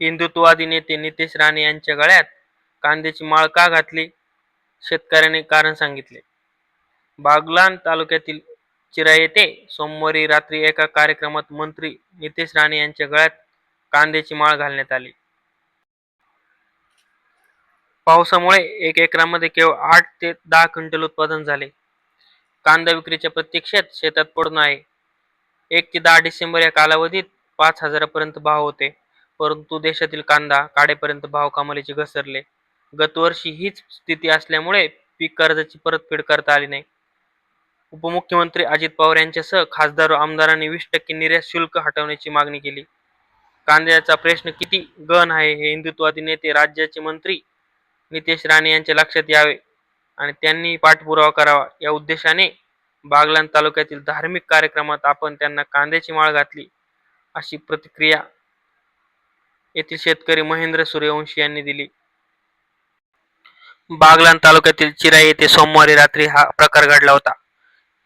हिंदुत्ववादी नेते नितेश राणे यांच्या गळ्यात कांद्याची माळ का घातली? शेतकऱ्याने कारण सांगितले. बागलान तालुक्यातील चिरा येथे सोमवारी रात्री एका कार्यक्रमात मंत्री नितेश राणे यांच्या गळ्यात कांद्याची माळ घालण्यात आली. पावसामुळे एक एकरामध्ये केवळ आठ ते दहा क्विंटल उत्पादन झाले. कांदा विक्रीच्या प्रतीक्षेत शेतात पडून आहे. एक ते दहा डिसेंबर या कालावधीत पाच हजारापर्यंत भाव होते. परंतु देशातील कांदा काढेपर्यंत भाव कमालीचे घसरले. गतवर्षी हीच स्थिती असल्यामुळे पीक कर्जाची परतफेड करता आली नाही. उपमुख्यमंत्री अजित पवार यांच्यासह खासदार व आमदारांनी वीस टक्के निर्यात शुल्क हटवण्याची मागणी केली. कांद्याचा प्रश्न किती गहन आहे हे हिंदुत्ववादी नेते राज्याचे मंत्री नितेश राणे यांच्या लक्षात यावे आणि त्यांनी पाठपुरावा करावा या उद्देशाने बागलाण तालुक्यातील धार्मिक कार्यक्रमात आपण त्यांना कांद्याची माळ घातली अशी प्रतिक्रिया येथील शेतकरी महेंद्र सूर्यवंशी यांनी दिली. बागलाण तालुक्यातील चिराई येथे सोमवारी रात्री हा प्रकार घडला होता.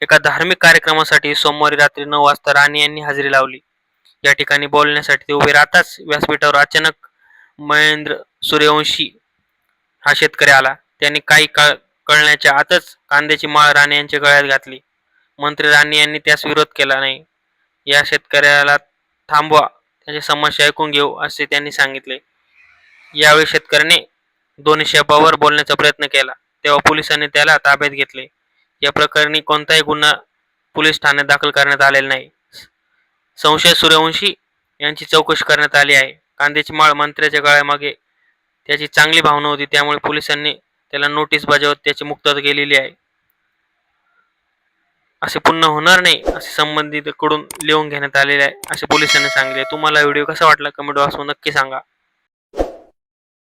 एका धार्मिक कार्यक्रमासाठी सोमवारी रात्री नऊ वाजता राणे यांनी हजेरी लावली. या ठिकाणी बोलण्यासाठी ते उभे राहताच व्यासपीठावर अचानक महेंद्र सूर्यवंशी हा शेतकरी आला. त्यांनी काही काळ कळण्याच्या आतच कांद्याची माळ राणे यांच्या गळ्यात घातली. मंत्री राणे यांनी त्यास विरोध केला नाही. या शेतकऱ्याला थांबवा त्याची समस्या ऐकून घेऊ असे त्यांनी सांगितले. यावेळी शेतकऱ्याने दोन्ही शेपावर बोलण्याचा प्रयत्न केला. तेव्हा पोलिसांनी त्याला ताब्यात घेतले. या प्रकरणी कोणताही गुन्हा पोलीस ठाण्यात दाखल करण्यात आलेला नाही. संशय सूर्यवंशी यांची चौकशी करण्यात आली आहे. कांद्याची माळ मंत्र्याच्या गळ्यामागे त्याची चांगली भावना होती त्यामुळे पोलिसांनी त्याला नोटीस बजावत त्याची मुक्तता केलेली आहे. असे पुन्हा होणार नाही असे संबंधित कडून लिहून घेण्यात आलेले आहे. असे पोलिसांनी सांगितले तुम्हाला व्हिडिओ कसा वाटला? कमेंट बॉक्समध्ये नक्की सांगा.